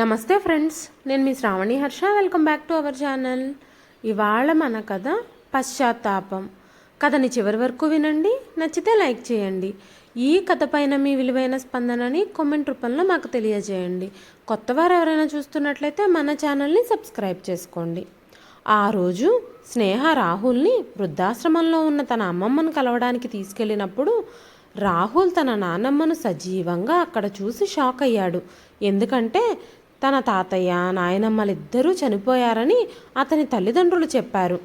నమస్తే ఫ్రెండ్స్ నేను మీ Shravani Harsha. Welcome back to our channel ఇవాళ మన కథ పశ్చాత్తాపం. కథని చివరి వరకు వినండి నచ్చితే లైక్ చేయండి. ఈ కథ పైన మీ విలువైన స్పందనని కామెంట్ రూపంలో మాకు తెలియజేయండి. కొత్తవారు ఎవరైనా చూస్తున్నట్లయితే మన ఛానల్ని సబ్స్క్రైబ్ చేసుకోండి. ఆ రోజు స్నేహ రాహుల్ని వృద్ధాశ్రమంలో ఉన్న తన అమ్మమ్మను కలవడానికి తీసుకెళ్ళినప్పుడు రాహుల్ తన నానమ్మను సజీవంగా అక్కడ చూసి షాక్ అయ్యాడు. ఎందుకంటే తన తాతయ్య నాయనమ్మలిద్దరూ చనిపోయారని అతని తల్లిదండ్రులు చెప్పారు.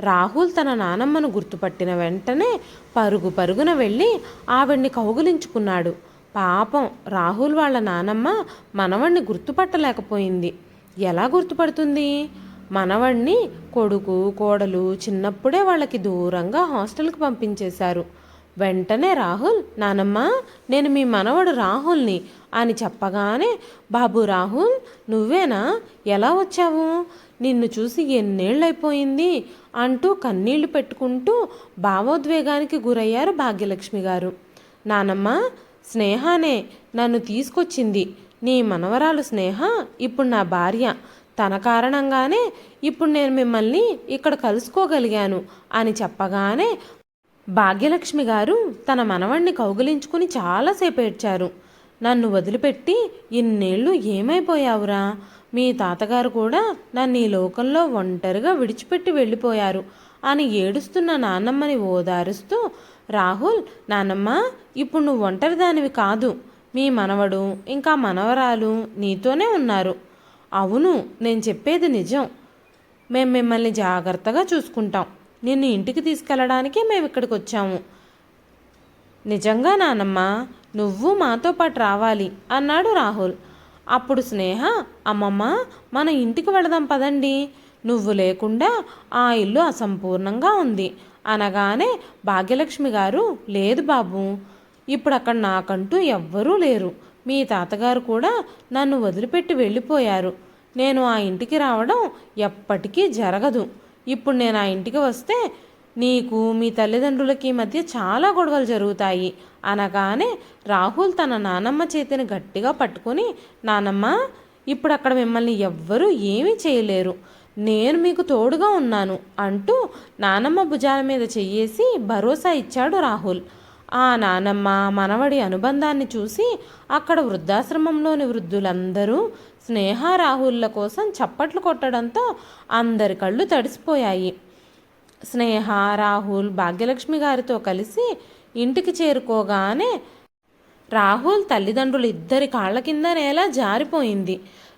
రాహుల్ తన నానమ్మను గుర్తుపట్టిన వెంటనే పరుగు పరుగున వెళ్ళి ఆవిడ్ని కౌగులించుకున్నాడు. పాపం రాహుల్ వాళ్ళ నానమ్మ మనవణ్ణి గుర్తుపట్టలేకపోయింది. ఎలా గుర్తుపడుతుంది? మనవణ్ణి కొడుకు కోడలు చిన్నప్పుడే వాళ్ళకి దూరంగా హాస్టల్కి పంపించేశారు. వెంటనే రాహుల్ నానమ్మ నేను మీ మనవడు రాహుల్ని అని చెప్పగానే బాబు రాహుల్ నువ్వేనా? ఎలా వచ్చావు? నిన్ను చూసి ఎన్నేళ్ళైపోయింది? అంటూ కన్నీళ్ళు పెట్టుకుంటూ భావోద్వేగానికి గురయ్యారు భాగ్యలక్ష్మి గారు. నానమ్మ స్నేహానే నన్ను తీసుకొచ్చింది నీ మనవరాలు స్నేహ ఇప్పుడు నా భార్య. తన కారణంగానే ఇప్పుడు నేను మిమ్మల్ని ఇక్కడ కలుసుకోగలిగాను అని చెప్పగానే భాగ్యలక్ష్మి గారు తన మనవణ్ణి కౌగిలించుకుని చాలాసేపు ఏడ్చారు. నన్ను వదిలిపెట్టి ఇన్నేళ్ళు ఏమైపోయావురా? మీ తాతగారు కూడా నన్ను ఈ లోకంలో ఒంటరిగా విడిచిపెట్టి వెళ్ళిపోయారు అని ఏడుస్తున్న నాన్నమ్మని ఓదారుస్తూ రాహుల్ నాన్నమ్మ ఇప్పుడు నువ్వు ఒంటరిదానివి కాదు. మీ మనవడు ఇంకా మనవరాలు నీతోనే ఉన్నారు. అవును నేను చెప్పేది నిజం. మేము మిమ్మల్ని జాగ్రత్తగా చూసుకుంటాం. నిన్ను ఇంటికి తీసుకెళ్ళడానికే మేము ఇక్కడికి వచ్చాము. నిజంగా నానమ్మ నువ్వు మాతో పాటు రావాలి అన్నాడు రాహుల్. అప్పుడు స్నేహ అమ్మమ్మ మన ఇంటికి వెళదాం పదండి. నువ్వు లేకుండా ఆ ఇల్లు అసంపూర్ణంగా ఉంది. అనగానే భాగ్యలక్ష్మి గారు లేదు బాబు ఇప్పుడు అక్కడ నాకంటూ ఎవ్వరూ లేరు. మీ తాతగారు కూడా నన్ను వదిలిపెట్టి వెళ్ళిపోయారు. నేను ఆ ఇంటికి రావడం ఎప్పటికీ జరగదు. ఇప్పుడు నేను ఆ ఇంటికి వస్తే నీకు మీ తల్లిదండ్రులకి మధ్య చాలా గొడవలు జరుగుతాయి అనగానే రాహుల్ తన నానమ్మ చేతిని గట్టిగా పట్టుకొని నానమ్మ ఇప్పుడు అక్కడ మిమ్మల్ని ఎవ్వరూ ఏమీ చేయలేరు. నేను మీకు తోడుగా ఉన్నాను అంటూ నానమ్మ భుజాల మీద చెయ్యేసి భరోసా ఇచ్చాడు రాహుల్. ఆ నానమ్మ మనవడి అనుబంధాన్ని చూసి అక్కడ వృద్ధాశ్రమంలోని వృద్ధులందరూ స్నేహారాహుల్ల కోసం చప్పట్లు కొట్టడంతో అందరి కళ్ళు తడిసిపోయాయి. స్నేహ రాహుల్ భాగ్యలక్ష్మి గారితో కలిసి ఇంటికి చేరుకోగానే రాహుల్ తల్లిదండ్రులు ఇద్దరి కాళ్ళ కింద నేల జారిపోయింది.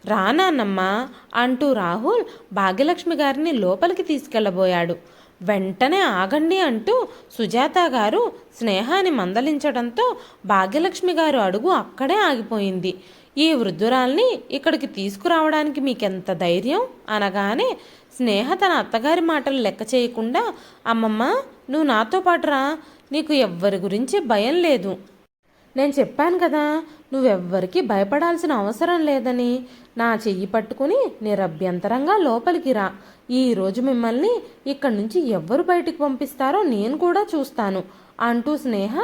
రానాన్నమ్మా అంటూ రాహుల్ భాగ్యలక్ష్మి గారిని లోపలికి తీసుకెళ్ళబోయాడు వెంటనే ఆగండి అంటూ సుజాత గారు స్నేహాన్ని మందలించడంతో భాగ్యలక్ష్మి గారు అడుగు అక్కడే ఆగిపోయింది. ఈ వృద్ధురాల్ని ఇక్కడికి తీసుకురావడానికి మీకెంత ధైర్యం? అనగానే స్నేహ తన అత్తగారి మాటలు లెక్క చేయకుండా అమ్మమ్మ నువ్వు నాతో పాటు రా నీకు ఎవ్వరి గురించి భయం లేదు. నేను చెప్పాను కదా నువ్వెవ్వరికీ భయపడాల్సిన అవసరం లేదని. నా చెయ్యి పట్టుకుని నిరభ్యంతరంగా లోపలికి రా. ఈరోజు మిమ్మల్ని ఇక్కడి నుంచి ఎవ్వరు బయటికి పంపిస్తారో నేను కూడా చూస్తాను అంటూ స్నేహ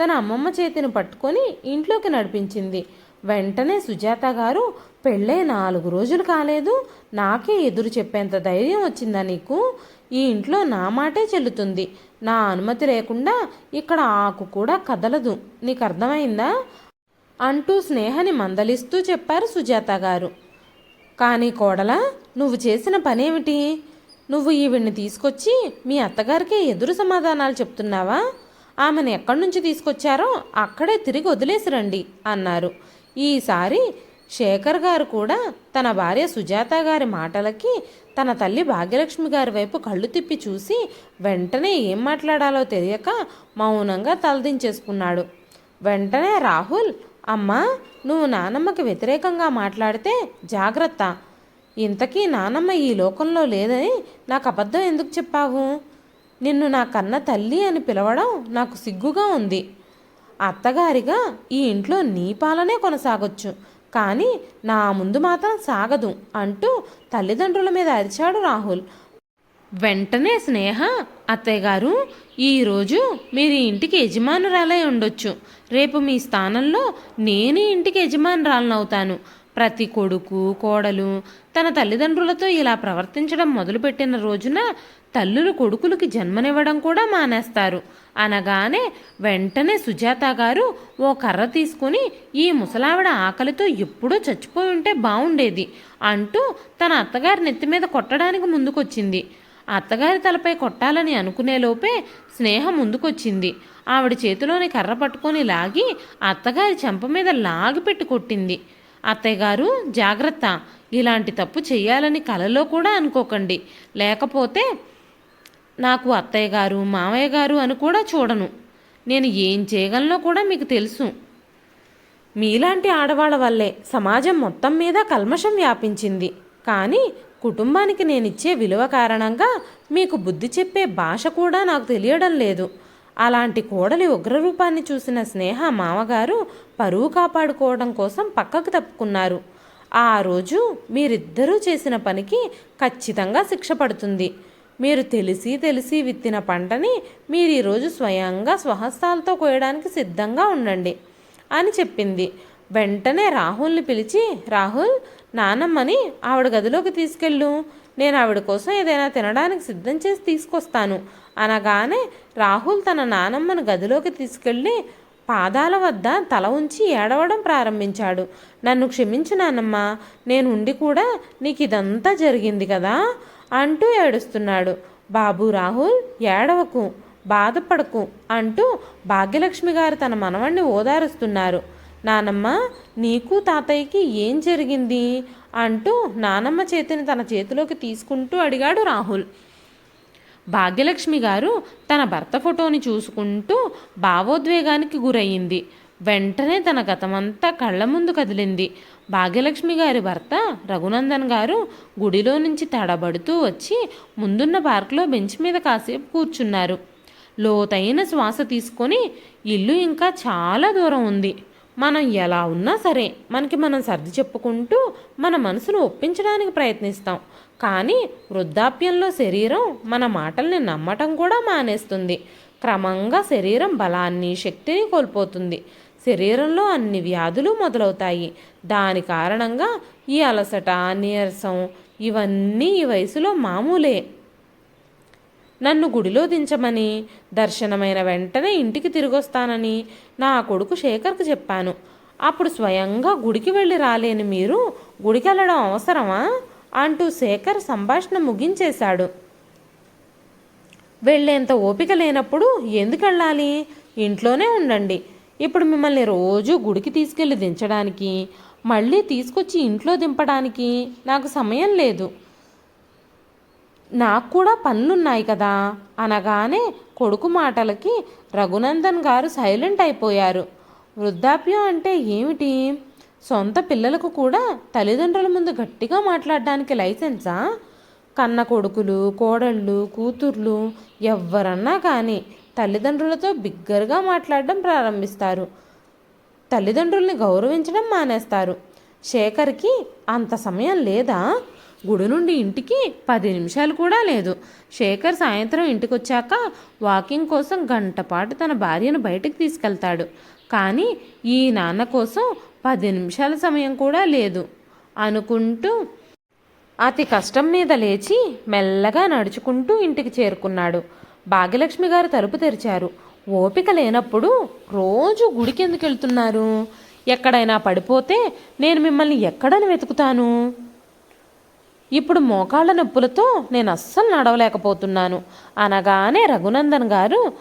తన అమ్మమ్మ చేతిని పట్టుకొని ఇంట్లోకి నడిపించింది. వెంటనే సుజాత గారు పెళ్ళే నాలుగు రోజులు కాలేదు నాకే ఎదురు చెప్పేంత ధైర్యం వచ్చిందా నీకు? ఈ ఇంట్లో నా మాటే చెల్లుతుంది. నా అనుమతి లేకుండా ఇక్కడ ఆకు కూడా కదలదు. నీకు అర్థమైందా అంటూ స్నేహని మందలిస్తూ చెప్పారు సుజాత గారు. కానీ కోడల నువ్వు చేసిన పనేమిటి? నువ్వు ఈవిడ్ని తీసుకొచ్చి మీ అత్తగారికే ఎదురు సమాధానాలు చెప్తున్నావా? ఆమెను ఎక్కడి నుంచి తీసుకొచ్చారో అక్కడే తిరిగి వదిలేసి రండి అన్నారు. ఈసారి శేఖర్ గారు కూడా తన భార్య సుజాత గారి మాటలకి తన తల్లి భాగ్యలక్ష్మి గారి వైపు కళ్ళు తిప్పి చూసి వెంటనే ఏం మాట్లాడాలో తెలియక మౌనంగా తలదించేసుకున్నాడు. వెంటనే రాహుల్ అమ్మా నువ్వు నానమ్మకి వ్యతిరేకంగా మాట్లాడితే జాగ్రత్త. ఇంతకీ నానమ్మ ఈ లోకంలో లేదని నాకు అబద్ధం ఎందుకు చెప్పావు? నిన్ను నా కన్న తల్లి అని పిలవడం నాకు సిగ్గుగా ఉంది. అత్తగారిగా ఈ ఇంట్లో నీ పాలనే కొనసాగొచ్చు కానీ నా ముందు మాత్రం సాగదు అంటూ తల్లిదండ్రుల మీద అరిచాడు రాహుల్. వెంటనే స్నేహ అత్తయ్యగారు ఈరోజు మీరు ఇంటికి యజమానురాలై ఉండొచ్చు. రేపు మీ స్థానంలో నేను ఇంటికి యజమానురాలనవుతాను. ప్రతి కొడుకు కోడలు తన తల్లిదండ్రులతో ఇలా ప్రవర్తించడం మొదలుపెట్టిన రోజున తల్లులు కొడుకులకి జన్మనివ్వడం కూడా మానేస్తారు. అనగానే వెంటనే సుజాత గారు ఓ కర్ర తీసుకుని ఈ ముసలావిడ ఆకలితో ఎప్పుడూ చచ్చిపోయి ఉంటే బాగుండేది అంటూ తన అత్తగారి నెత్తి మీద కొట్టడానికి ముందుకొచ్చింది. అత్తగారి తలపై కొట్టాలని అనుకునేలోపే స్నేహ ముందుకొచ్చింది. ఆవిడ చేతిలోని కర్ర పట్టుకొని లాగి అత్తగారి చెంప మీద లాగి పెట్టి కొట్టింది. అత్తయ్య గారు జాగ్రత్త. ఇలాంటి తప్పు చేయాలని కలలో కూడా అనుకోకండి. లేకపోతే నాకు అత్తయ్య గారు మామయ్య గారు అని కూడా చూడను. నేను ఏం చేయగలనో కూడా మీకు తెలుసు. మీలాంటి ఆడవాళ్ళ వల్లే సమాజం మొత్తం మీద కల్మషం వ్యాపించింది. కానీ కుటుంబానికి నేనిచ్చే విలువ కారణంగా మీకు బుద్ధి చెప్పే భాష కూడా నాకు తెలియడం లేదు. అలాంటి కోడలి ఉగ్రరూపాన్ని చూసిన స్నేహ మామగారు పరువు కాపాడుకోవడం కోసం పక్కకు తప్పుకున్నారు. ఆ రోజు మీరిద్దరూ చేసిన పనికి ఖచ్చితంగా శిక్ష పడుతుంది. మీరు తెలిసి తెలిసి విత్తిన పంటని మీరు ఈరోజు స్వయంగా స్వహస్తాలతో కోయడానికి సిద్ధంగా ఉండండి అని చెప్పింది. వెంటనే రాహుల్ని పిలిచి రాహుల్ నానమ్మని ఆవిడ గదిలోకి తీసుకెళ్ళు. నేను ఆవిడ కోసం ఏదైనా తినడానికి సిద్ధం చేసి తీసుకొస్తాను. అనగానే రాహుల్ తన నానమ్మను గదిలోకి తీసుకెళ్ళి పాదాల వద్ద తల ఉంచి ఏడవడం ప్రారంభించాడు. నన్ను క్షమించు నానమ్మ నేను ఉండి కూడా నీకు ఇదంతా జరిగింది కదా అంటూ ఏడుస్తున్నాడు. బాబు రాహుల్ ఏడవకు బాధపడకు అంటూ భాగ్యలక్ష్మి గారు తన మనవణ్ణి ఓదారుస్తున్నారు. నానమ్మ నీకు తాతయ్యకి ఏం జరిగింది? అంటూ నానమ్మ చేతిని తన చేతిలోకి తీసుకుంటూ అడిగాడు రాహుల్. భాగ్యలక్ష్మి గారు తన భర్త ఫోటోని చూసుకుంటూ భావోద్వేగానికి గురయ్యింది వెంటనే తన గతమంతా కళ్ళ ముందు కదిలింది. భాగ్యలక్ష్మి గారి భర్త రఘునందన్ గారు గుడిలో నుంచి తడబడుతూ వచ్చి ముందున్న పార్కులో బెంచ్ మీద కాసేపు కూర్చున్నారు. లోతైన శ్వాస తీసుకొని ఇల్లు ఇంకా చాలా దూరం ఉంది. మనం ఎలా ఉన్నా సరే మనకి మనం సర్ది చెప్పుకుంటూ మన మనసును ఒప్పించడానికి ప్రయత్నిస్తాం. కానీ వృద్ధాప్యంలో శరీరం మన మాటల్ని నమ్మటం కూడా మానేస్తుంది. క్రమంగా శరీరం బలాన్ని శక్తిని కోల్పోతుంది. శరీరంలో అన్ని వ్యాధులు మొదలవుతాయి. దాని కారణంగా ఈ అలసట నీరసం ఇవన్నీ ఈ వయసులో మామూలే. నన్ను గుడిలో దించమని దర్శనమైన వెంటనే ఇంటికి తిరిగొస్తానని నా కొడుకు శేఖర్కు చెప్పాను. అప్పుడు స్వయంగా గుడికి వెళ్ళి రాలేని మీరు గుడికి వెళ్ళడం అవసరమా? అంటూ శేఖర్ సంభాషణ ముగించేశాడు. వెళ్ళేంత ఓపిక లేనప్పుడు ఎందుకు వెళ్ళాలి? ఇంట్లోనే ఉండండి. ఇప్పుడు మిమ్మల్ని రోజు గుడికి తీసుకెళ్ళి దించడానికి మళ్ళీ తీసుకొచ్చి ఇంట్లో దింపడానికి నాకు సమయం లేదు. నాకు కూడా పనులున్నాయి కదా అనగానే కొడుకు మాటలకి రఘునందన్ గారు సైలెంట్ అయిపోయారు. వృద్ధాప్యం అంటే ఏమిటి? సొంత పిల్లలకు కూడా తల్లిదండ్రుల ముందు గట్టిగా మాట్లాడడానికి లైసెన్సా? కన్న కొడుకులు కోడళ్ళు కూతుర్లు ఎవరన్నా కానీ తల్లిదండ్రులతో బిగ్గరగా మాట్లాడడం ప్రారంభిస్తారు. తల్లిదండ్రుల్ని గౌరవించడం మానేస్తారు. శేఖర్కి అంత సమయం లేదా? గుడి నుండి ఇంటికి పది నిమిషాలు కూడా లేదు. శేఖర్ సాయంత్రం ఇంటికి వచ్చాక వాకింగ్ కోసం గంటపాటు తన భార్యను బయటకు తీసుకెళ్తాడు. కానీ ఈ నాన్న కోసం పది నిమిషాల సమయం కూడా లేదు. అనుకుంటూ అతి కష్టం మీద లేచి మెల్లగా నడుచుకుంటూ ఇంటికి చేరుకున్నాడు. భాగ్యలక్ష్మి గారు తలుపు తెరిచారు. ఓపిక లేనప్పుడు రోజు గుడికి ఎందుకు వెళ్తున్నారు ఎక్కడైనా పడిపోతే నేను మిమ్మల్ని ఎక్కడని వెతుకుతాను? ఇప్పుడు మోకాళ్ళ నొప్పులతో నేను అస్సలు నడవలేకపోతున్నాను. అనగానే రఘునందన్ గారు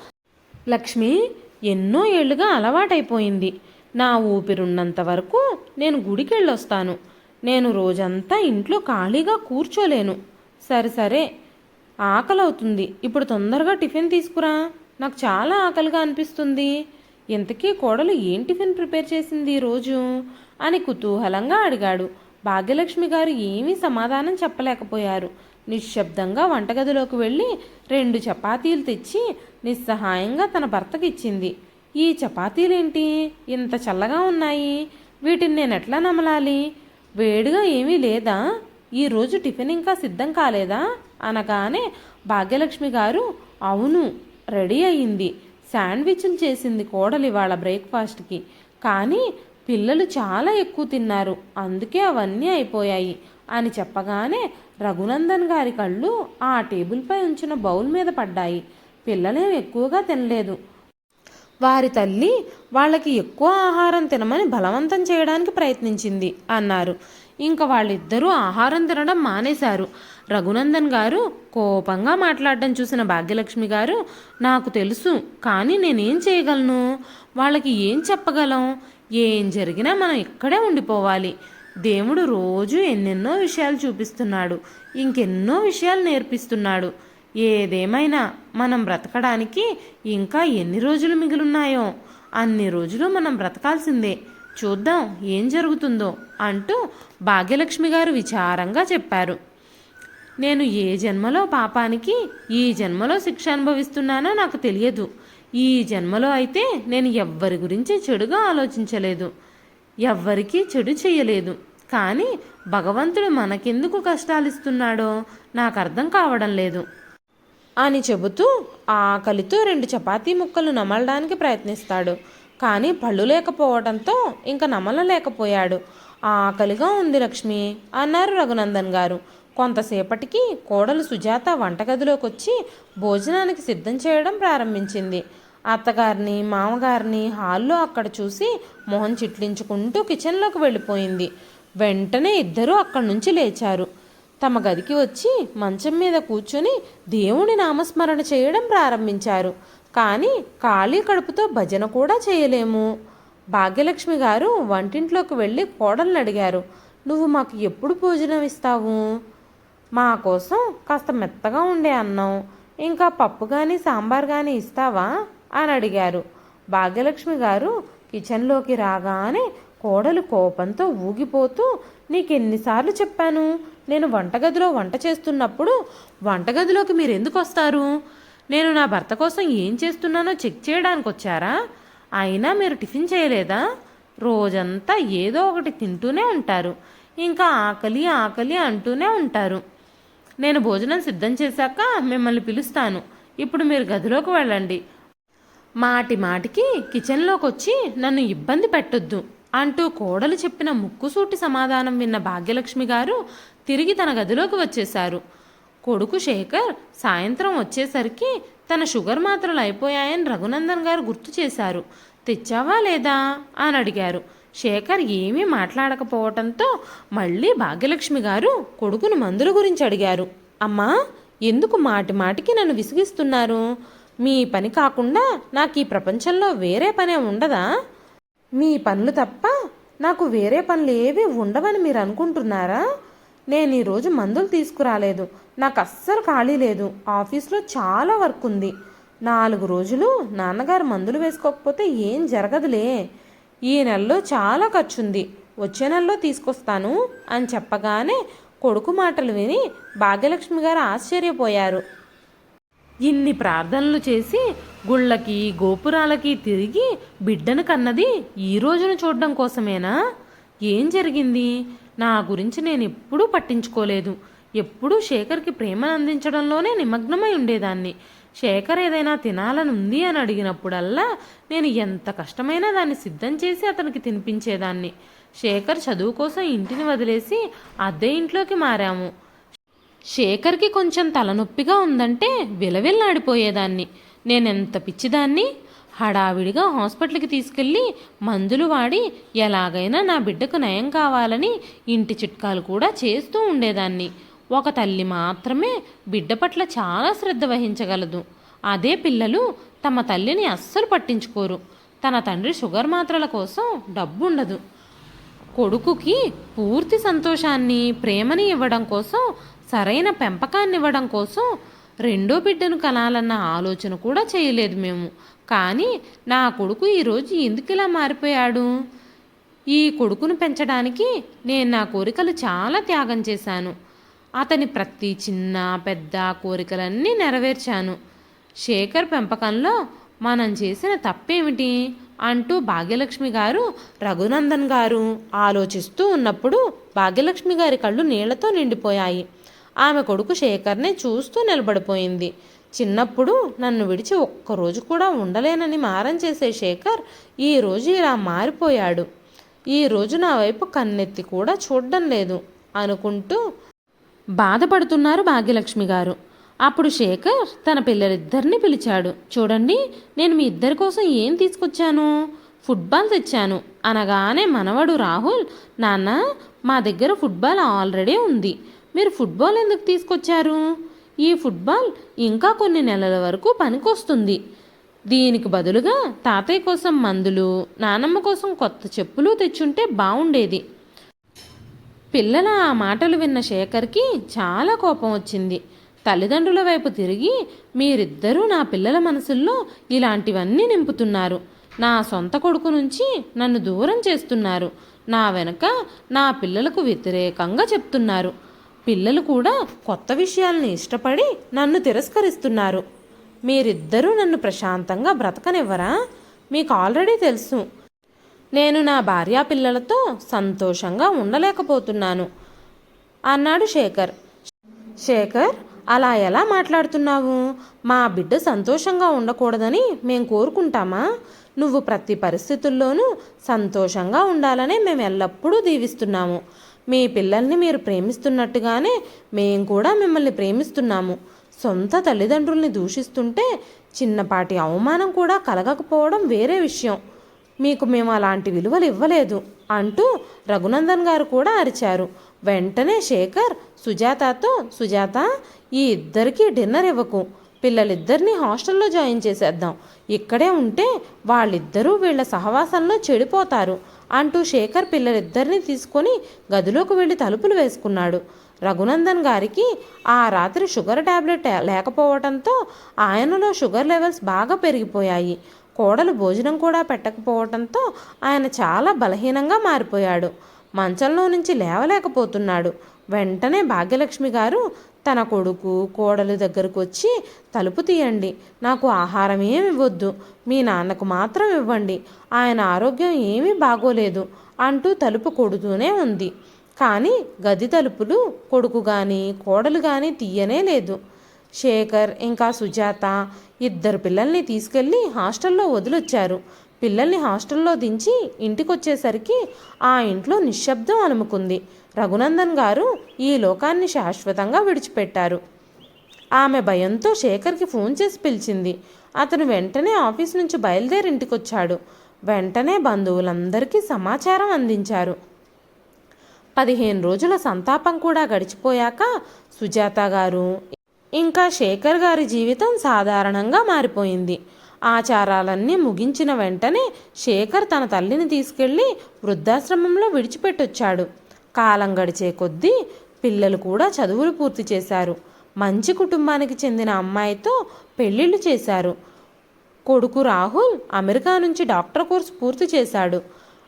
లక్ష్మి ఎన్నో ఏళ్ళుగా అలవాటైపోయింది. నా ఊపిరున్నంత వరకు నేను గుడికెళ్ళొస్తాను. నేను రోజంతా ఇంట్లో ఖాళీగా కూర్చోలేను. సరే సరే ఆకలవుతుంది. ఇప్పుడు తొందరగా టిఫిన్ తీసుకురా. నాకు చాలా ఆకలిగా అనిపిస్తుంది. ఇంతకీ కోడలు ఏం టిఫిన్ ప్రిపేర్ చేసింది ఈరోజు అని కుతూహలంగా అడిగాడు. భాగ్యలక్ష్మి గారు ఏమీ సమాధానం చెప్పలేకపోయారు. నిశ్శబ్దంగా వంటగదిలోకి వెళ్ళి రెండు చపాతీలు తెచ్చి నిస్సహాయంగా తన భర్తకి ఇచ్చింది ఈ చపాతీలేంటి? ఇంత చల్లగా ఉన్నాయి. వీటిని నేను ఎట్లా నమలాలి? వేడిగా ఏమీ లేదా? ఈరోజు టిఫిన్ ఇంకా సిద్ధం కాలేదా? అనగానే భాగ్యలక్ష్మి గారు అవును రెడీ అయింది. శాండ్విచ్లు చేసింది కోడలు ఇవాళ బ్రేక్ఫాస్ట్కి. కానీ పిల్లలు చాలా ఎక్కువ తిన్నారు. అందుకే అవన్నీ అయిపోయాయి అని చెప్పగానే రఘునందన్ గారి కళ్ళు ఆ టేబుల్పై ఉంచిన బౌల్ మీద పడ్డాయి. పిల్లలేం ఎక్కువగా తినలేదు. వారి తల్లి వాళ్ళకి ఎక్కువ ఆహారం తినమని బలవంతం చేయడానికి ప్రయత్నించింది అన్నారు. ఇంకా వాళ్ళిద్దరూ ఆహారం తినడం మానేశారు. రఘునందన్ గారు కోపంగా మాట్లాడడం చూసిన భాగ్యలక్ష్మి గారు నాకు తెలుసు కానీ నేనేం చేయగలను? వాళ్ళకి ఏం చెప్పగలం? ఏం జరిగినా మనం ఇక్కడే ఉండిపోవాలి. దేవుడు రోజు ఎన్నెన్నో విషయాలు చూపిస్తున్నాడు. ఇంకెన్నో విషయాలు నేర్పిస్తున్నాడు. ఏదేమైనా మనం బ్రతకడానికి ఇంకా ఎన్ని రోజులు మిగిలిన్నాయో అన్ని రోజులు మనం బ్రతకాల్సిందే. చూద్దాం ఏం జరుగుతుందో అంటూ భాగ్యలక్ష్మి గారు విచారంగా చెప్పారు. నేను ఏ జన్మలో పాపానికి ఈ జన్మలో శిక్ష అనుభవిస్తున్నానో నాకు తెలియదు. ఈ జన్మలో అయితే నేను ఎవ్వరి గురించి చెడుగా ఆలోచించలేదు. ఎవ్వరికీ చెడు చేయలేదు. కానీ భగవంతుడు మనకెందుకు కష్టాలు ఇస్తున్నాడో నాకు అర్థం కావడం లేదు. అని చెబుతూ ఆకలితో రెండు చపాతీ ముక్కలు నమలడానికి ప్రయత్నిస్తాడు. కానీ పళ్ళు లేకపోవడంతో ఇంకా నమలలేకపోయాడు. ఆకలిగా ఉంది లక్ష్మి అన్నారు రఘునందన్ గారు. కొంతసేపటికి కోడలు సుజాత వంటగదిలోకి వచ్చి భోజనానికి సిద్ధం చేయడం ప్రారంభించింది. అత్తగారిని మామగారిని హాల్లో అక్కడ చూసి మొహం చిట్లించుకుంటూ కిచెన్లోకి వెళ్ళిపోయింది. వెంటనే ఇద్దరూ అక్కడి నుంచి లేచారు. తమ గదికి వచ్చి మంచం మీద కూర్చొని దేవుని నామస్మరణ చేయడం ప్రారంభించారు. కానీ ఖాళీ కడుపుతో భజన కూడా చేయలేము. భాగ్యలక్ష్మి గారు వంటింట్లోకి వెళ్ళి కోడల్ని అడిగారు. నువ్వు మాకు ఎప్పుడు భోజనం ఇస్తావు? మా కోసం కాస్త మెత్తగా ఉండే అన్నం. ఇంకా పప్పు కానీ సాంబార్ కానీ ఇస్తావా? అని అడిగారు. భాగ్యలక్ష్మి గారు కిచెన్లోకి రాగానే కోడలు కోపంతో ఊగిపోతూ నీకెన్నిసార్లు చెప్పాను? నేను వంటగదిలో వంట చేస్తున్నప్పుడు వంటగదిలోకి మీరు ఎందుకు వస్తారు నేను నా భర్త కోసం ఏం చేస్తున్నానో చెక్ చేయడానికి వచ్చారా అయినా మీరు టిఫిన్ చేయలేదా? రోజంతా ఏదో ఒకటి తింటూనే ఉంటారు. ఇంకా ఆకలి ఆకలి అంటూనే ఉంటారు. నేను భోజనం సిద్ధం చేశాక మిమ్మల్ని పిలుస్తాను. ఇప్పుడు మీరు గదిలోకి వెళ్ళండి. మాటి మాటికి కిచెన్లోకి వచ్చి నన్ను ఇబ్బంది పెట్టొద్దు అంటూ కోడలు చెప్పిన ముక్కుసూటి సమాధానం విన్న భాగ్యలక్ష్మి గారు తిరిగి తన గదిలోకి వచ్చేశారు. కొడుకు శేఖర్ సాయంత్రం వచ్చేసరికి తన షుగర్ మాత్రలు అయిపోయాయని రఘునందన్ గారు గుర్తు చేశారు. తెచ్చావా లేదా అని అడిగారు. శేఖర్ ఏమీ మాట్లాడకపోవటంతో మళ్ళీ భాగ్యలక్ష్మి గారు కొడుకును మందుల గురించి అడిగారు. అమ్మా ఎందుకు మాటి మాటికి నన్ను విసిగిస్తున్నారు? మీ పని కాకుండా నాకు ఈ ప్రపంచంలో వేరే పనే ఉండదా? మీ పనులు తప్ప నాకు వేరే పనులు ఏవి ఉండవని మీరు అనుకుంటున్నారా? నేను ఈరోజు మందులు తీసుకురాలేదు. నాకు అస్సలు ఖాళీ లేదు. ఆఫీస్లో చాలా వర్క్ ఉంది. నాలుగు రోజులు నాన్నగారు మందులు వేసుకోకపోతే ఏం జరగదులే. ఈ నెలలో చాలా ఖర్చుంది. వచ్చే నెలలో తీసుకొస్తాను అని చెప్పగానే కొడుకు మాటలు విని భాగ్యలక్ష్మి గారు ఆశ్చర్యపోయారు. ఇన్ని ప్రార్థనలు చేసి గుళ్ళకి గోపురాలకి తిరిగి బిడ్డను కన్నది ఈ రోజును చూడడం కోసమేనా? ఏం జరిగింది? నా గురించి నేను ఎప్పుడూ పట్టించుకోలేదు. ఎప్పుడూ శేఖర్కి ప్రేమను అందించడంలోనే నిమగ్నమై ఉండేదాన్ని. శేఖర్ ఏదైనా తినాలని ఉంది అని అడిగినప్పుడల్లా నేను ఎంత కష్టమైనా దాన్ని సిద్ధం చేసి అతనికి తినిపించేదాన్ని. శేఖర్ చదువు కోసం ఇంటిని వదిలేసి అద్దె ఇంట్లోకి మారాము. శేఖర్కి కొంచెం తలనొప్పిగా ఉందంటే విలవిల్లాడిపోయేదాన్ని. నేనెంత పిచ్చిదాన్ని? హడావిడిగా హాస్పిటల్కి తీసుకెళ్ళి మందులు వాడి ఎలాగైనా నా బిడ్డకు నయం కావాలని ఇంటి చిట్కాలు కూడా చేస్తూ ఉండేదాన్ని. ఒక తల్లి మాత్రమే బిడ్డ పట్ల చాలా శ్రద్ధ వహించగలదు. అదే పిల్లలు తమ తల్లిని అస్సలు పట్టించుకోరు. తన తండ్రి షుగర్ మాత్రల కోసం డబ్బు ఉండదు కొడుకుకి పూర్తి సంతోషాన్ని ప్రేమని ఇవ్వడం కోసం సరైన పెంపకాన్ని ఇవ్వడం కోసం రెండో బిడ్డను కనాలన్న ఆలోచన కూడా చేయలేదు మేము. కానీ నా కొడుకు ఈరోజు ఎందుకు ఇలా మారిపోయాడు? ఈ కొడుకును పెంచడానికి నేను నా కోరికలు చాలా త్యాగం చేశాను. అతని ప్రతి చిన్న పెద్ద కోరికలన్నీ నెరవేర్చాను. శేఖర్ పెంపకంలో మనం చేసిన తప్పేమిటి? అంటూ భాగ్యలక్ష్మి గారు రఘునందన్ గారు ఆలోచిస్తూ ఉన్నప్పుడు భాగ్యలక్ష్మి గారి కళ్ళు నీళ్ళతో నిండిపోయాయి. ఆమె కొడుకు శేఖర్నే చూస్తూ నిలబడిపోయింది. చిన్నప్పుడు నన్ను విడిచి ఒక్కరోజు కూడా ఉండలేనని మారం చేసే శేఖర్ ఈరోజు ఇలా మారిపోయాడు. ఈ రోజు నా వైపు కన్నెత్తి కూడా చూడడం లేదు అనుకుంటూ బాధపడుతున్నారు భాగ్యలక్ష్మి గారు. అప్పుడు శేఖర్ తన పిల్లలిద్దరిని పిలిచాడు. చూడండి నేను మీ ఇద్దరి కోసం ఏం తీసుకొచ్చాను? ఫుట్బాల్ తెచ్చాను. అనగానే మనవడు రాహుల్ నాన్న మా దగ్గర ఫుట్బాల్ ఆల్రెడీ ఉంది. మీరు ఫుట్బాల్ ఎందుకు తీసుకొచ్చారు? ఈ ఫుట్బాల్ ఇంకా కొన్ని నెలల వరకు పనికొస్తుంది. దీనికి బదులుగా తాతయ్య కోసం మందులు నానమ్మ కోసం కొత్త చెప్పులు తెచ్చుంటే బాగుండేది పిల్లల ఆ మాటలు విన్న శేఖర్కి చాలా కోపం వచ్చింది. తల్లిదండ్రుల వైపు తిరిగి మీరిద్దరూ నా పిల్లల మనసుల్లో ఇలాంటివన్నీ నింపుతున్నారు. నా సొంత కొడుకు నుంచి నన్ను దూరం చేస్తున్నారు. నా వెనక నా పిల్లలకు వ్యతిరేకంగా చెప్తున్నారు. పిల్లలు కూడా కొత్త విషయాలను ఇష్టపడి నన్ను తిరస్కరిస్తున్నారు. మీరిద్దరూ నన్ను ప్రశాంతంగా బ్రతకనివ్వరా? మీకు ఆల్రెడీ తెలుసు. నేను నా భార్యా పిల్లలతో సంతోషంగా ఉండలేకపోతున్నాను. అన్నాడు శేఖర్. శేఖర్ అలా ఎలా మాట్లాడుతున్నావు? మా బిడ్డ సంతోషంగా ఉండకూడదని మేం కోరుకుంటామా? నువ్వు ప్రతి పరిస్థితుల్లోనూ సంతోషంగా ఉండాలనే మేము ఎల్లప్పుడూ దీవిస్తున్నాము. మీ పిల్లల్ని మీరు ప్రేమిస్తున్నట్టుగానే మేము కూడా మిమ్మల్ని ప్రేమిస్తున్నాము. సొంత తల్లిదండ్రుల్ని దూషిస్తుంటే చిన్నపాటి అవమానం కూడా కలగకపోవడం వేరే విషయం. మీకు మేము అలాంటి విలువలు ఇవ్వలేదు అంటూ రఘునందన్ గారు కూడా అరిచారు. వెంటనే శేఖర్ సుజాతతో సుజాత ఈ ఇద్దరికీ డిన్నర్ ఇవ్వకు. పిల్లలిద్దరినీ హాస్టల్లో జాయిన్ చేసేద్దాం. ఇక్కడే ఉంటే వాళ్ళిద్దరూ వీళ్ళ సహవాసంలో చెడిపోతారు అంటూ శేఖర్ పిల్లలిద్దరినీ తీసుకొని గదిలోకి వెళ్ళి తలుపులు వేసుకున్నాడు. రఘునందన్ గారికి ఆ రాత్రి షుగర్ ట్యాబ్లెట్ లేకపోవడంతో ఆయనలో షుగర్ లెవెల్స్ బాగా పెరిగిపోయాయి. కోడలు భోజనం కూడా పెట్టకపోవడంతో ఆయన చాలా బలహీనంగా మారిపోయాడు. మంచంలో నుంచి లేవలేకపోతున్నాడు. వెంటనే భాగ్యలక్ష్మి గారు తన కొడుకు కోడలు దగ్గరకు వచ్చి తలుపు తీయండి. నాకు ఆహారం ఏమి ఇవ్వద్దు. మీ నాన్నకు మాత్రం ఇవ్వండి. ఆయన ఆరోగ్యం ఏమీ బాగోలేదు అంటూ తలుపు కొడుతూనే ఉంది. కానీ గది తలుపులు కొడుకు కానీ కోడలు కానీ తీయనే లేదు. శేఖర్ ఇంకా సుజాత ఇద్దరు పిల్లల్ని తీసుకెళ్ళి హాస్టల్లో వదిలొచ్చారు. పిల్లల్ని హాస్టల్లో దించి ఇంటికొచ్చేసరికి ఆ ఇంట్లో నిశ్శబ్దం అలుముకుంది. రఘునందన్ గారు ఈ లోకాన్ని శాశ్వతంగా విడిచిపెట్టారు. ఆమె భయంతో శేఖర్కి ఫోన్ చేసి పిలిచింది. అతను వెంటనే ఆఫీస్ నుంచి బయలుదేరి ఇంటికొచ్చాడు. వెంటనే బంధువులందరికీ సమాచారం అందించారు. పదిహేను రోజుల సంతాపం కూడా గడిచిపోయాక సుజాత గారు ఇంకా శేఖర్ గారి జీవితం సాధారణంగా మారిపోయింది. ఆచారాలన్నీ ముగించిన వెంటనే శేఖర్ తన తల్లిని తీసుకెళ్ళి వృద్ధాశ్రమంలో విడిచిపెట్టొచ్చాడు. కాలం గడిచే కొద్దీ పిల్లలు కూడా చదువులు పూర్తి చేశారు. మంచి కుటుంబానికి చెందిన అమ్మాయితో పెళ్ళిళ్ళు చేశారు. కొడుకు రాహుల్ అమెరికా నుంచి డాక్టర్ కోర్సు పూర్తి చేశాడు.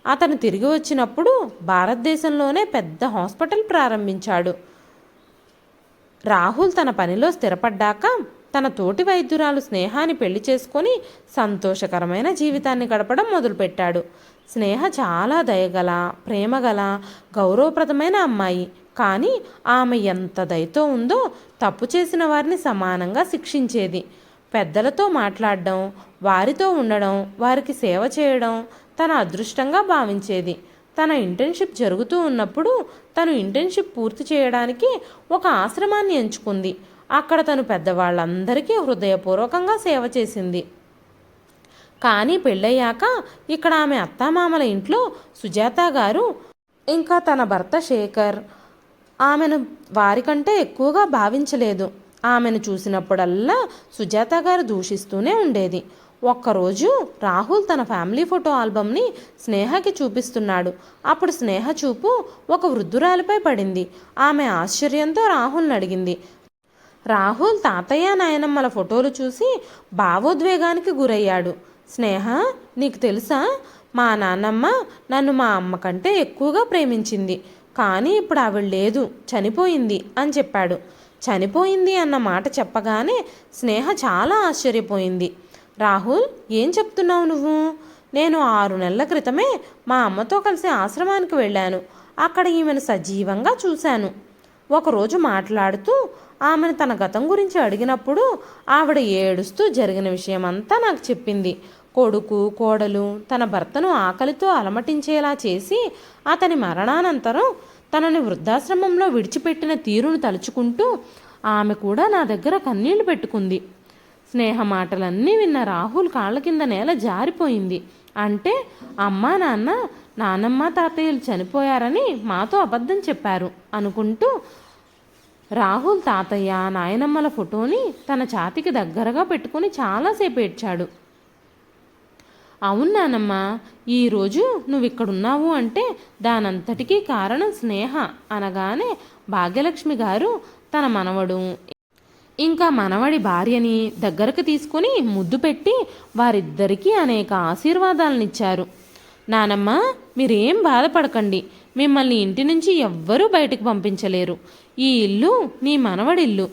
అతను తిరిగి వచ్చినప్పుడు భారతదేశంలోనే పెద్ద హాస్పిటల్ ప్రారంభించాడు. రాహుల్ తన పనిలో స్థిరపడ్డాక తన తోటి వైద్యురాలు స్నేహాన్ని పెళ్ళి చేసుకొని సంతోషకరమైన జీవితాన్ని గడపడం మొదలుపెట్టాడు. స్నేహ చాలా దయగల ప్రేమగల గౌరవప్రదమైన అమ్మాయి. కానీ ఆమె ఎంత దయతో ఉందో తప్పు చేసిన వారిని సమానంగా శిక్షించేది. పెద్దలతో మాట్లాడడం వారితో ఉండడం వారికి సేవ చేయడం తన అదృష్టంగా భావించేది. తన ఇంటర్న్షిప్ జరుగుతూ ఉన్నప్పుడు తను ఇంటర్న్షిప్ పూర్తి చేయడానికి ఒక ఆశ్రమాన్ని ఎంచుకుంది. అక్కడ తను పెద్దవాళ్ళందరికీ హృదయపూర్వకంగా సేవ చేసింది. కానీ పెళ్ళయ్యాక ఇక్కడ ఆమె అత్తామామల ఇంట్లో సుజాత గారు ఇంకా తన భర్త శేఖర్ ఆమెను వారికంటే ఎక్కువగా భావించలేదు. ఆమెను చూసినప్పుడల్లా సుజాత గారు దూషిస్తూనే ఉండేది. ఒక్కరోజు రాహుల్ తన ఫ్యామిలీ ఫోటో ఆల్బమ్ని స్నేహకి చూపిస్తున్నాడు. అప్పుడు స్నేహ చూపు ఒక వృద్ధురాలిపై పడింది. ఆమె ఆశ్చర్యంతో రాహుల్ని అడిగింది రాహుల్ తాతయ్య నాయనమ్మల ఫోటోలు చూసి భావోద్వేగానికి గురయ్యాడు. స్నేహ నీకు తెలుసా? మా నాన్నమ్మ నన్ను మా అమ్మ కంటే ఎక్కువగా ప్రేమించింది. కానీ ఇప్పుడు ఆవిడ లేదు చనిపోయింది అని చెప్పాడు. చనిపోయింది అన్న మాట చెప్పగానే స్నేహ చాలా ఆశ్చర్యపోయింది. రాహుల్ ఏం చెప్తున్నావు నువ్వు? నేను ఆరు నెలల క్రితమే మా అమ్మతో కలిసి ఆశ్రమానికి వెళ్ళాను. అక్కడ ఈమెను సజీవంగా చూశాను. ఒకరోజు మాట్లాడుతూ ఆమెను తన గతం గురించి అడిగినప్పుడు ఆవిడ ఏడుస్తూ జరిగిన విషయమంతా నాకు చెప్పింది. కొడుకు కోడలు తన భర్తను ఆకలితో అలమటించేలా చేసి అతని మరణానంతరం తనని వృద్ధాశ్రమంలో విడిచిపెట్టిన తీరును తలుచుకుంటూ ఆమె కూడా నా దగ్గర కన్నీళ్ళు పెట్టుకుంది. స్నేహ మాటలన్నీ విన్న రాహుల్ కాళ్ళ కింద నేల జారిపోయింది. అంటే అమ్మా నాన్న నానమ్మ తాతయ్యలు చనిపోయారని మాతో అబద్ధం చెప్పారు అనుకుంటూ రాహుల్ తాతయ్య నాయనమ్మల ఫోటోని తన ఛాతికి దగ్గరగా పెట్టుకుని చాలాసేపు ఏడ్చాడు. అవును నానమ్మ ఈరోజు నువ్వు ఇక్కడున్నావు అంటే దానంతటికీ కారణం స్నేహ అనగానే భాగ్యలక్ష్మి గారు తన మనవడు ఇంకా మనవడి భార్యని దగ్గరకు తీసుకొని ముద్దు పెట్టి వారిద్దరికీ అనేక ఆశీర్వాదాలనిచ్చారు. నానమ్మ మీరేం బాధపడకండి. మిమ్మల్ని ఇంటి నుంచి ఎవ్వరూ బయటకు పంపించలేరు. ఈ ఇల్లు నీ మనవడిల్లు.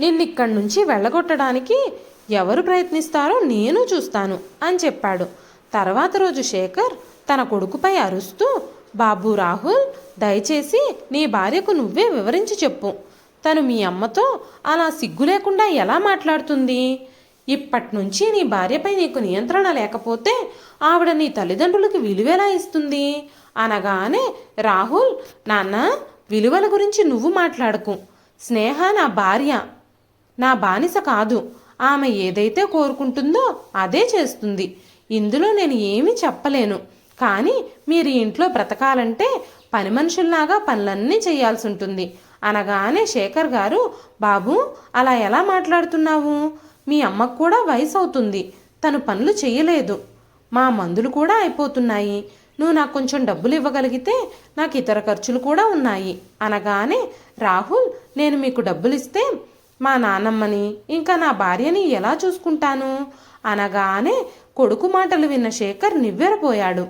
నిన్నిక్కడి నుంచి వెళ్ళగొట్టడానికి ఎవరు ప్రయత్నిస్తారో నేను చూస్తాను అని చెప్పాడు. తర్వాత రోజు శేఖర్ తన కొడుకుపై అరుస్తూ బాబు రాహుల్ దయచేసి నీ భార్యకు నువ్వే వివరించి చెప్పు. తను మీ అమ్మతో అలా సిగ్గు లేకుండా ఎలా మాట్లాడుతుంది? ఇప్పటి నుంచి నీ భార్యపై నీకు నియంత్రణ లేకపోతే ఆవిడ నీ తల్లిదండ్రులకు విలువెలా ఇస్తుంది? అనగానే రాహుల్ నాన్న విలువల గురించి నువ్వు మాట్లాడకు. స్నేహ నా భార్య. నా బానిస కాదు. ఆమె ఏదైతే కోరుకుంటుందో అదే చేస్తుంది. ఇందులో నేను ఏమీ చెప్పలేను. కానీ మీరు ఇంట్లో బ్రతకాలంటే పని మనుషుల్లాగా పనులన్నీ చేయాల్సి ఉంటుంది. అనగానే శేఖర్ గారు బాబు అలా ఎలా మాట్లాడుతున్నావు? మీ అమ్మకు కూడా వయసు అవుతుంది తను పనులు చేయలేదు. మా మందులు కూడా అయిపోతున్నాయి. నువ్వు నాకు కొంచెం డబ్బులు ఇవ్వగలిగితే నాకు ఇతర ఖర్చులు కూడా ఉన్నాయి. అనగానే రాహుల్ నేను మీకు డబ్బులు ఇస్తే మా నాన్నమ్మని ఇంకా నా భార్యని ఎలా చూసుకుంటాను? అనగానే కొడుకు మాటలు విన్న శేఖర్ నివ్వెరపోయాడు.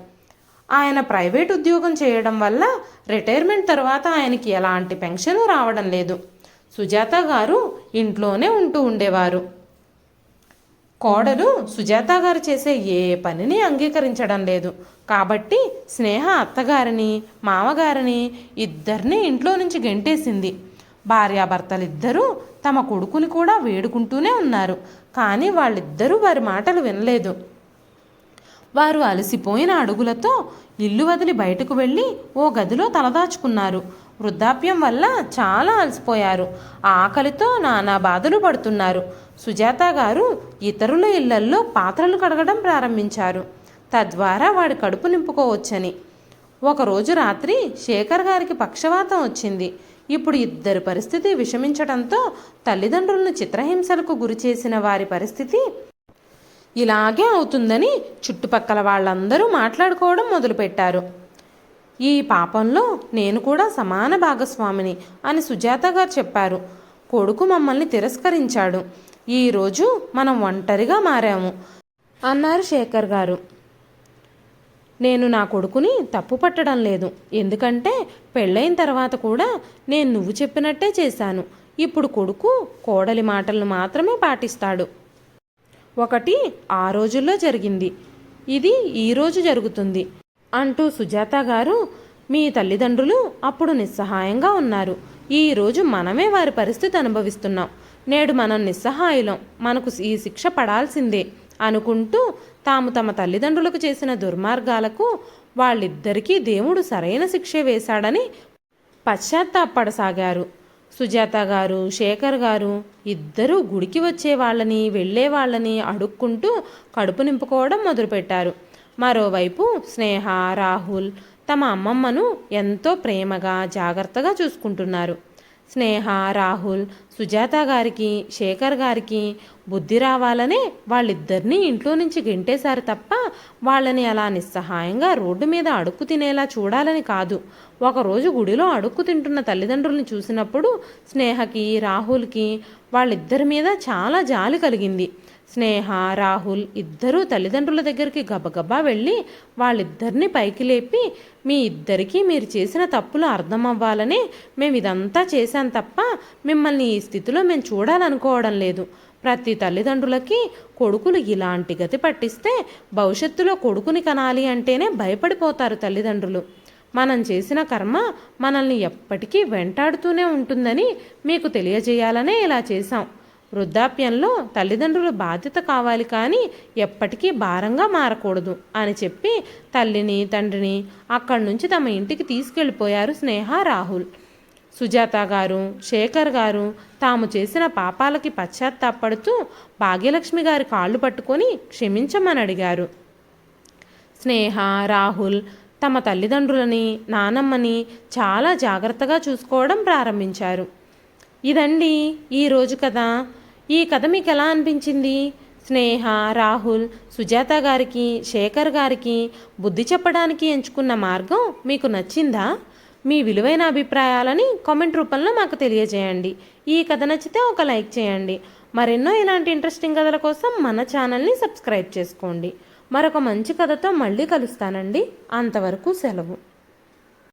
ఆయన ప్రైవేట్ ఉద్యోగం చేయడం వల్ల రిటైర్మెంట్ తర్వాత ఆయనకి ఎలాంటి పెన్షన్ రావడం లేదు. సుజాత గారు ఇంట్లోనే ఉంటూ ఉండేవారు. కోడలు సుజాత గారు చేసే ఏ పనిని అంగీకరించడం లేదు. కాబట్టి స్నేహ అత్తగారిని మామగారిని ఇద్దరిని ఇంట్లో నుంచి గెంటేసింది. భార్యాభర్తలిద్దరూ తమ కొడుకుని కూడా వేడుకుంటూనే ఉన్నారు. కానీ వాళ్ళిద్దరూ వారి మాటలు వినలేదు. వారు అలసిపోయిన అడుగులతో ఇల్లు వదిలి బయటకు వెళ్ళి ఓ గదిలో తలదాచుకున్నారు. వృద్ధాప్యం వల్ల చాలా అలసిపోయారు. ఆకలితో నానా బాధలు పడుతున్నారు. సుజాత గారు ఇతరుల ఇళ్ళల్లో పాత్రలు కడగడం ప్రారంభించారు. తద్వారా వాడి కడుపు నింపుకోవచ్చని. ఒకరోజు రాత్రి శేఖర్ గారికి పక్షవాతం వచ్చింది. ఇప్పుడు ఇద్దరి పరిస్థితి విషమించడంతో తల్లిదండ్రులను చిత్రహింసలకు గురిచేసిన వారి పరిస్థితి ఇలాగే అవుతుందని చుట్టుపక్కల వాళ్ళందరూ మాట్లాడుకోవడం మొదలుపెట్టారు. ఈ పాపంలో నేను కూడా సమాన భాగస్వామిని అని సుజాత గారు చెప్పారు. కొడుకు మమ్మల్ని తిరస్కరించాడు. ఈరోజు మనం ఒంటరిగా మారాము. అన్నారు శేఖర్ గారు. నేను నా కొడుకుని తప్పు పట్టడం లేదు. ఎందుకంటే పెళ్ళైన తర్వాత కూడా నేను నువ్వు చెప్పినట్టే చేశాను. ఇప్పుడు కొడుకు కోడలి మాటలను మాత్రమే పాటిస్తాడు. ఒకటి ఆ రోజుల్లో జరిగింది. ఇది ఈరోజు జరుగుతుంది. అంటూ సుజాత గారు మీ తల్లిదండ్రులు అప్పుడు నిస్సహాయంగా ఉన్నారు. ఈరోజు మనమే వారి పరిస్థితి అనుభవిస్తున్నాం. నేడు మనం నిస్సహాయులం. మనకు ఈ శిక్ష పడాల్సిందే అనుకుంటూ తాము తమ తల్లిదండ్రులకు చేసిన దుర్మార్గాలకు వాళ్ళిద్దరికీ దేవుడు సరైన శిక్ష వేశాడని పశ్చాత్తాపడసాగారు. సుజాత గారు శేఖర్ గారు ఇద్దరూ గుడికి వచ్చే వాళ్ళని వెళ్ళే వాళ్ళని అడుక్కుంటూ కడుపు నింపుకోవడం మొదలుపెట్టారు. మరోవైపు స్నేహ రాహుల్ తమ అమ్మమ్మను ఎంతో ప్రేమగా జాగ్రత్తగా చూసుకుంటున్నారు. స్నేహ రాహుల్ సుజాత గారికి శేఖర్ గారికి బుద్ధి రావాలనే వాళ్ళిద్దరినీ ఇంట్లో నుంచి గెంటేశారు తప్ప వాళ్ళని అలా నిస్సహాయంగా రోడ్డు మీద అడుక్కు తినేలా చూడాలని కాదు. ఒకరోజు గుడిలో అడుక్కు తింటున్న తల్లిదండ్రుల్ని చూసినప్పుడు స్నేహకి రాహుల్కి వాళ్ళిద్దరి మీద చాలా జాలి కలిగింది. స్నేహ రాహుల్ ఇద్దరూ తల్లిదండ్రుల దగ్గరికి గబగబా వెళ్ళి వాళ్ళిద్దరిని పైకి లేపి మీ ఇద్దరికీ మీరు చేసిన తప్పులు అర్థం అవ్వాలని మేము ఇదంతా చేశాం తప్ప మిమ్మల్ని ఈ స్థితిలో మేము చూడాలనుకోవడం లేదు. ప్రతి తల్లిదండ్రులకి కొడుకులు ఇలాంటి గతి పట్టిస్తే భవిష్యత్తులో కొడుకుని కనాలి అంటేనే భయపడిపోతారు తల్లిదండ్రులు. మనం చేసిన కర్మ మనల్ని ఎప్పటికీ వెంటాడుతూనే ఉంటుందని మీకు తెలియజేయాలనే ఇలా చేశాం. వృద్ధాప్యంలో తల్లిదండ్రుల బాధ్యత కావాలి కానీ ఎప్పటికీ భారంగా మారకూడదు అని చెప్పి తల్లిని తండ్రిని అక్కడి నుంచి తమ ఇంటికి తీసుకెళ్ళిపోయారు స్నేహ రాహుల్. సుజాత గారు శేఖర్ గారు తాము చేసిన పాపాలకి పశ్చాత్తాపడుతూ భాగ్యలక్ష్మి గారి కాళ్ళు పట్టుకొని క్షమించమని అడిగారు. స్నేహ రాహుల్ తమ తల్లిదండ్రులని నానమ్మని చాలా జాగ్రత్తగా చూసుకోవడం ప్రారంభించారు. ఇదండి ఈరోజు కథ. ఈ కథ మీకు ఎలా అనిపించింది? స్నేహ రాహుల్ సుజాత గారికి శేఖర్ గారికి బుద్ధి చెప్పడానికి ఎంచుకున్న మార్గం మీకు నచ్చిందా? మీ విలువైన అభిప్రాయాలని కామెంట్ రూపంలో మాకు తెలియజేయండి. ఈ కథ నచ్చితే ఒక లైక్ చేయండి. మరెన్నో ఇలాంటి ఇంట్రెస్టింగ్ కథల కోసం మన ఛానల్ని సబ్స్క్రైబ్ చేసుకోండి. మరొక మంచి కథతో మళ్ళీ కలుస్తానండి. అంతవరకు సెలవు.